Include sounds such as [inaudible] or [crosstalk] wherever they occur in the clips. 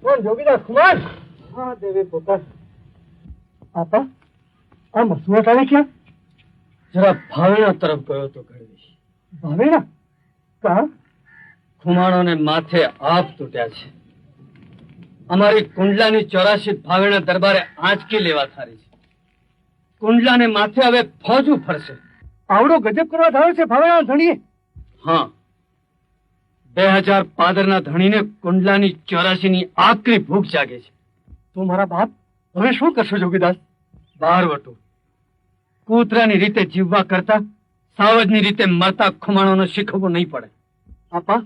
કોણ 여기다 그만 હા દેવી પોતા 아빠 આ મસુઆ આવી ક્યાં જરા ભાવેણા તરફ ગયો તો ગળવી ભાવેણા કા ખુમાણોને માથે આપ તૂટ્યા છે અમારી કુંડલાની ચોરાશી ભાવેણા દરબારે આંચકી લેવા થારી છે કુંડલાને માથે હવે ફોજું ફરશે આવડો ગજબ કરવા થયો છે ભાવેના ધણીએ હા બે હજાર પાદરના ધણીને કુંડલાની ચોરાશીની આકરી ભૂખ જાગે છે. તો મારા બાપ હવે શું કરશો જોગીદાસ? બારવટું કૂતરાની રીતે જીવવા કરતા સાવજની રીતે મરતા ખુમાણોનો શીખવવો નહીં પડે. આપા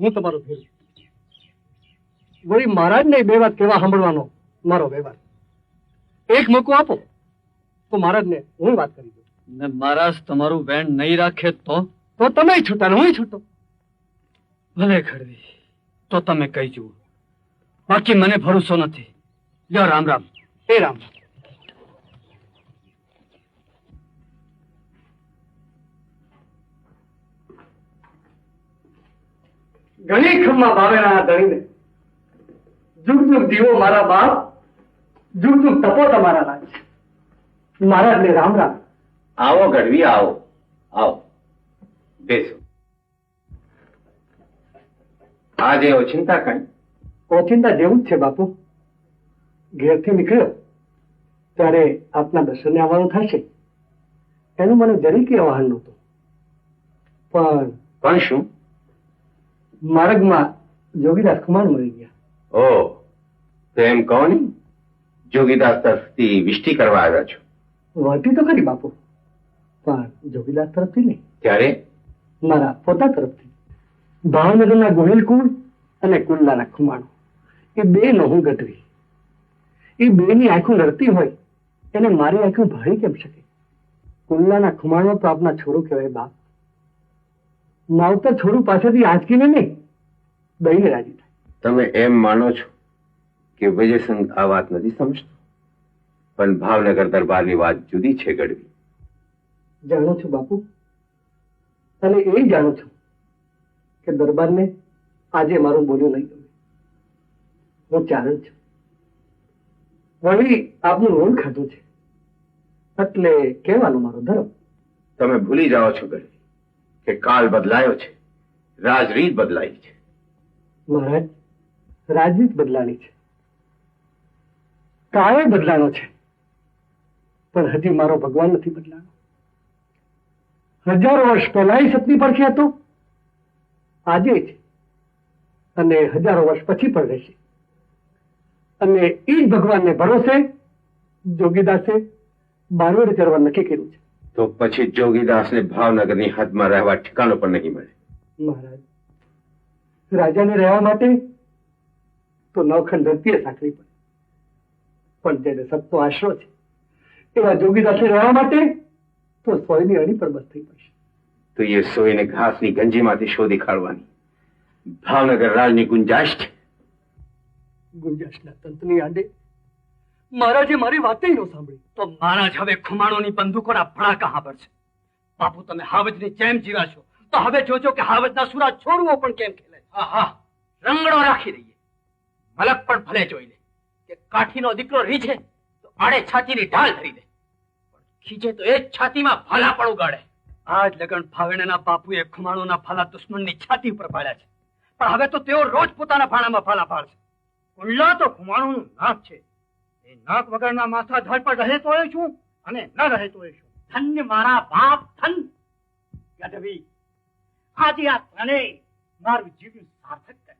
હું તમારો ભેલ વળી મહારાજને બે વાત કેવા સાંભળવાનો મારો વ્યવહાર. એક મોકો આપો તો મહારાજને હું વાત કરી દઉં. ને મહારાજ તમારું વેણ નહીં રાખે તો? તો તમે છૂટા ને હું છૂટો. ભલે ખડવી તો તમે કહી જુઓ. બાકી મને ભરોસો નથી. લ્યો રામ રામ એ રામ. ઘણી ખમમાં ભાવેના આ ધણીને જુગ જુગ દીવો મારા બાપ જુગ જુગ તપો તમારા રાજ મહારાજને રામ રામ. આવો ગઢવી આવો આવો. બેસો. આજે ઓચિંતા કઈ ઓચિંતા જેવું જ છે બાપુ. ઘેરથી નીકળ્યો. ત્યારે આપના દર્શને આવવાનું થશે. એનું મને જરીકે વાહન નહોતું. પણ પણ શું? માર્ગમાં જોગીદાસ કુમાર મળી ગયા. ઓ તો એમ કહો ને જોગીદાસ તરફથી વિષ્ટિ કરવા આવ્યા છો. વળતી તો ખરી બાપુ. પણ જોગીદાસ તરફથી નહીં. ત્યારે મારા પોતા તરફથી. ભાવનગરના ગોહિલ કુળ અને કુંડલાના ખુમાણું એ બે નો હું ગઢવી. એ બેની આંખો નડતી હોય એને મારી આંખો ભાળી કેમ શકે? કુંડલાના ખુમાણો તો આપના છોરું કહેવાય બાપ. માવતર છોરું પાસેથી આંચકીને નહીં દઈને રાજી થાય. તમે એમ માનો છો કે વિજયસંઘ આ વાત નથી સમજતો? પણ ભાવનગર દરબારની વાત જુદી છે ગઢવી. જાણું છું બાપુ? અને એ જાણું છું કે દરબારને આજે મારું બોલ્યું નહીં ગમે. હું ચારણ છું. વળી આપનું ઋણ ખાધું છે. એટલે કહેવાનો મારો ધર્મ. તમે ભૂલી જાઓ છો ગઢવી કે કાળ બદલાયો છે રાજરીત બદલાઈ છે. મહારાજ રાજરીત બદલાણી છે. કાળે બદલાનો છે. પણ હજી મારો ભગવાન નથી બદલાનો હજારો વર્ષ પહેલા સતની પરખી હતો. આજે છે અને હજારો વર્ષ પછી પણ રહેશે. અને એ જ ભગવાનને ભરોસે જોગીદાસે બારવેડ કરવા નક્કી કર્યું છે. તો પછી જોગીદાસને ભાવનગરની હદમાં રહેવા ઠેકાણો પણ નહીં મળે. મહારાજ રાજાને રહેવા માટે તો નવખંડ ધરતીએ સાંકળી પડે. પણ જેને સત્તો આશરો છે એવા જોગીદાસને રહેવા માટે તો સોયની અણી પર બસ થઈ પડશે. તો એ સોયને ઘાસની ગંજીમાંથી શોધી કાઢવાની. ભાવનગર રાજની ગુંજાશ છે. ગુંજાશના તંતની આંડે મહારાજે મારી વાતે ન સાંભળી તો મહારાજ હવે ખુમાણોની બંદૂકોના ભડાકા સાંભળશે બાપુ તમે હાવજની જેમ જીવાશો તો હવે જોજો કે હાવજના સુરા છોડવો પણ કેમ ખેલે હા હા. રંગડો રાખી દઈએ. મલક પણ ભલે જોઈ લે. કે કાઠીનો દીકરો રીછે તો આડે છાતીની ઢાલ ધરી દે. પણ ખીજે તો એ જ છાતીમાં ભલા પણ ઉગાડે. આજ લગન ભાવેણાના બાપુએ ખુમાણોના ફાલા દુશ્મનની છાતી ઉપર પાડ્યા છે. પણ હવે તો તેઓ રોજ પોતાના ફાણામાં ફાલા પાડશે કુલ્લા તો ખુમાણોનું નાક છે. એ નાક વગરના માથા ધડ પર રહે તો એ શું અને ન રહે તો એ શું ધન્ય મારા બાપ, ધન. ગઢવી આજે આ ત્રણેય મારું જીવન સાર્થક કરે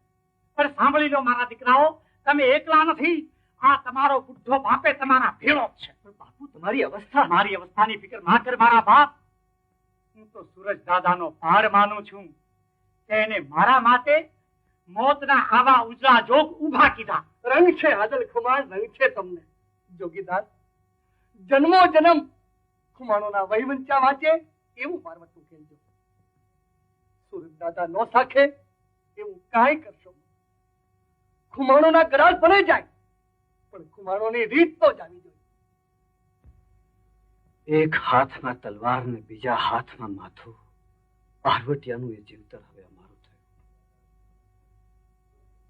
પણ સાંભળી લો મારા દીકરાઓ, તમે એકલા નથી. આ તમારો બુદ્ધો બાપે તમારા ભેળો છે. પણ બાપુ, તમારી અવસ્થા, મારી અવસ્થાની ફિકર ના કર મારા બાપ. હું તો સૂરજ દાદાનો પાર માનું છું. કે મારા માટે મોતના આવા ઉજળા જોગ ઊભા કીધા. રંગ છે હાજલ ખુમાર, રંગ છે તમને. જોગીદાસ જન્મો જન્મ ખુમાણોના વહીવંચા વાંચે એવું મારવટું કહેજો. સુરજ દાદા નો સાખે એવું કાંઈ કરશો ખુમાણોના ગરાળ ભલે જાય, પણ ખુમાણોની રીત તો જાણી જોઈએ. એક હાથમાં તલવાર ને બીજા હાથમાં માથું. પાર્વતીયાનું એ જીવતર હવે અમારું થયું.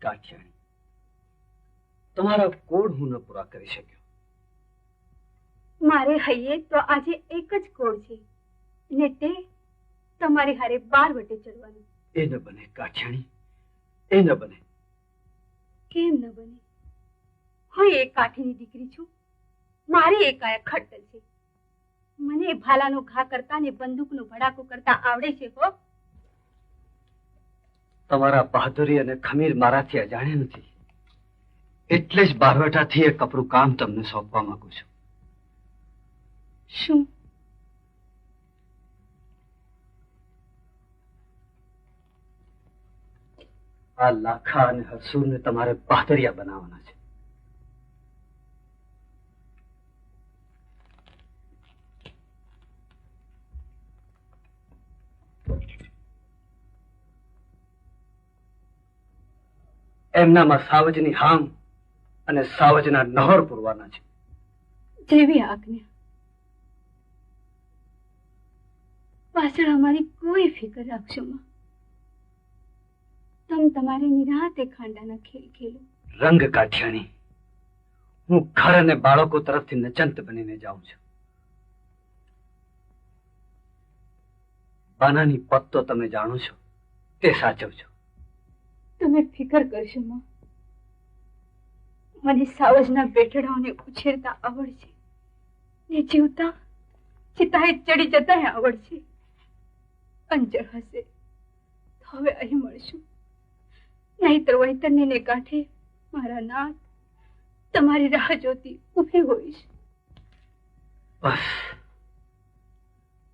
કાઠિયાણી તમારા કોડ હું ન પૂરા કરી શક્યો? મારે હૈયે તો આજે એક જ કોડ છે ને તે તમારી હારે બાર વટે ચડવાનું. એ ન બને કાઠિયાણી એ ન બને. કેમ ન બને? હું એક કાઠીની દીકરી છું મારી એક આ ખટ્ટલ છે. મને ભાલાનો ઘા કરતા ને બંદૂકનો ભડાકો કરતા આવડે છે હો. તમારા બહાદુરી અને ખમીર મારાથી અજાણ્યા નથી. એટલે જ બારવટાથી એ કપરું કામ તમને સોંપવા માંગુ છું. શું? આ લાખા અને હસુરને તમારે બહાદરિયા બનાવવાના છે. એમનામાં સાવજની હામ અને સાવજના નહર પૂરવાના છે. જેવી આજ્ઞા. પાછળ અમારી કોઈ ફિકર રાખશો માં. તમ તમારે નિરાતે ખાંડાના ખેલ ખેલો. રંગ કાઠિયાની હું ઘર અને બાળકો તરફથી નચંત બનીને જાઉં છું. બાનાની પત તો તમે જાણો છો. તે સાચવજો તમે ફિકર કરશો મને સાવજના બેઠડાઓને ઉછેરતા આવડશે. ને જીવતા ચિતાએ ચડી જતા આવડશે. અંજળ હશે હવે અહીં મળશું. નહીતર વૈતરને ને કાંઠે મારા નાથ તમારી રાહ જોતી ઊભી હોઈશ. બસ.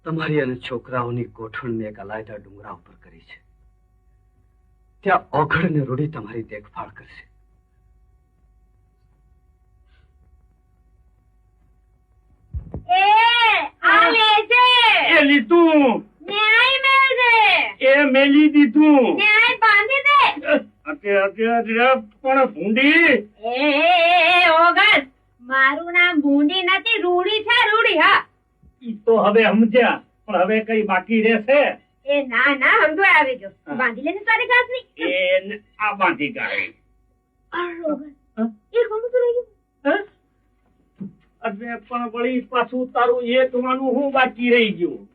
તમારી અને છોકરાઓની ગોઠવણ મેં એક અલાયદા ડુંગરા ઉપર કરી છે. ત્યાં ઓઘડ ને રૂડી તમારી દેખભાળ કરશે. એ લીધું. એ મેલી દીધું. અતે અતે અતે પણ ભૂંડી? મારું નામ ભૂંડી નથી રૂડી છે રૂડી હા. તો હવે સમજ્યા. પણ હવે કઈ બાકી રહેશે? એ ના ના સમજો આવી ગયો. બાંધી લેને તારે ઘાસની એ આ બાંધી ગાડી એ તો રહી ગયું? અરે પણ વળી પાછું તારું એક વાનું હું બાકી રહી ગયું?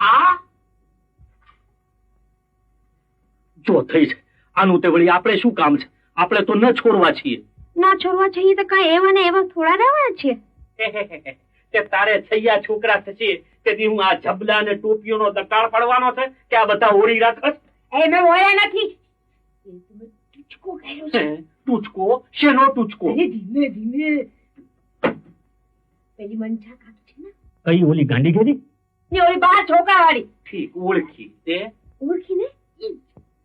આ? જો થઈ છે. આનું તે વળી આપણે શું કામ છે? આપણે તો ન છોડવા છીએ. ના છોડવા છઈએ તો કઈ એવા ને એવા થોડા રહેવાના છે? [laughs] કે તારે છૈયા છોકરા થશે તેથી હું આ જબલા અને ટોપીઓનો દકાળ પડવાનો છે કે આ બધા ઓળી રાખત એ મેં ઓળ્યા નથી. ટૂચકો કર્યો છે. ટૂચકો? શેનો ટૂચકો? ધીમે ધીમે. પેલી મંચા કાઢ છે ને? કઈ ઓલી ગાંડી ગેરી? ને ઓલી બાર છોકરા વાળી ઠીક ઓળખી તે. ઓળખી ને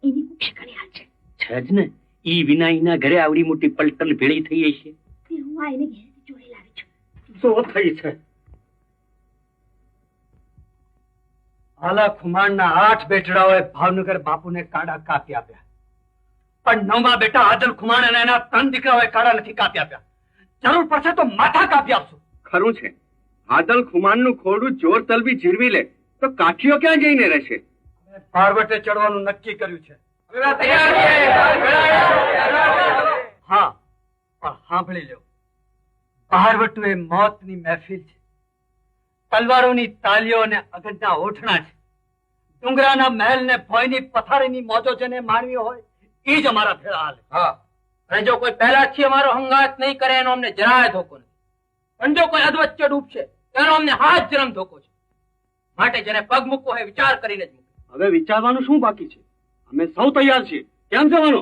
એની કુક્ષ કરી હાલ છે. છે જ ને. ઈ વિનાયના ઘરે આવડી મોટી પલટન ભેળી થઈ હશે હું આ એને ઘેરથી ચોરી લાવી છું. જો થઈ છે? આલા ખુમાણના આઠ બેટડાઓએ ભાવનગર બાપુને કાડા કાપી આપ્યા. પણ નવમા બેટા આદલ ખુમાણ અને એના ત્રણ દીકરાઓએ કાડા નથી કાપી આપ્યા. જરૂર પડશે તો માથા કાપી આપશું. ખરું છે. આદલ ખુમાણનું ખોડું જોર તલબી જીરવી લે તો કાઠીઓ ક્યાં જઈને રહેશે? પાર્વતે ચડવાનું નક્કી કર્યું છે. હા પણ સાંભળી લો પારવટું એ મોતની મહેફિલ છે. તલવારોની તાલીઓ અને અગજના ઓઠણા છે. ડુંગરાના મહેલ ને ભોયની પથારીની મોજો જેને માનવી હોય એ જ અમારા હાલે. હા. અને જો કોઈ પહેલાથી અમારો હંગાત નહીં કરે એનો અમને જરાય ધોકો નથી. પણ જો કોઈ અધવચ્ચે ડૂબશે તેનો અમને હાથ જન્મ ધોકો છે. માટે જેને પગ મૂકવો હોય વિચાર કરીને જ મૂકે. હવે વિચારવાનું શું બાકી છે? અમે સૌ તૈયાર છીએ. કેમ જવાનો?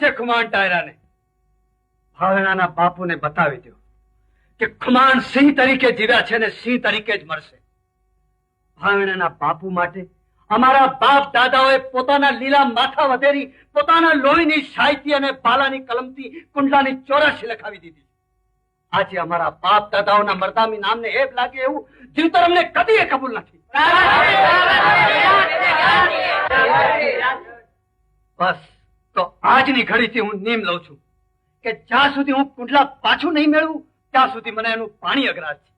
છે ખુમાણ ટાયરાને ભાવનાના બાપુને બતાવી દો કે ખુમાણ સિંહ તરીકે જીવ્યા છે ને સિંહ તરીકે જ મરશે. ભાવનાના બાપુ માટે અમારા બાપ દાદાઓએ પોતાના લીલા માથા વધેરી, પોતાના લોહીની સાહિત્ય અને પાલાની કલમથી કુંડલાની ચોરાશી લખાવી દીધી આજે અમારા બાપ દાદાઓના મરદામી નામને હેપ લાગે એવું જીવતર અમને કદી કબૂલ નથી. બસ, તો આજની ઘડીથી હું નિયમ લઉં છું કે જ્યાં સુધી હું કુંડલા પાછું નહીં મેળવું, ત્યાં સુધી મને એનું પાણી અઘરાજ છે.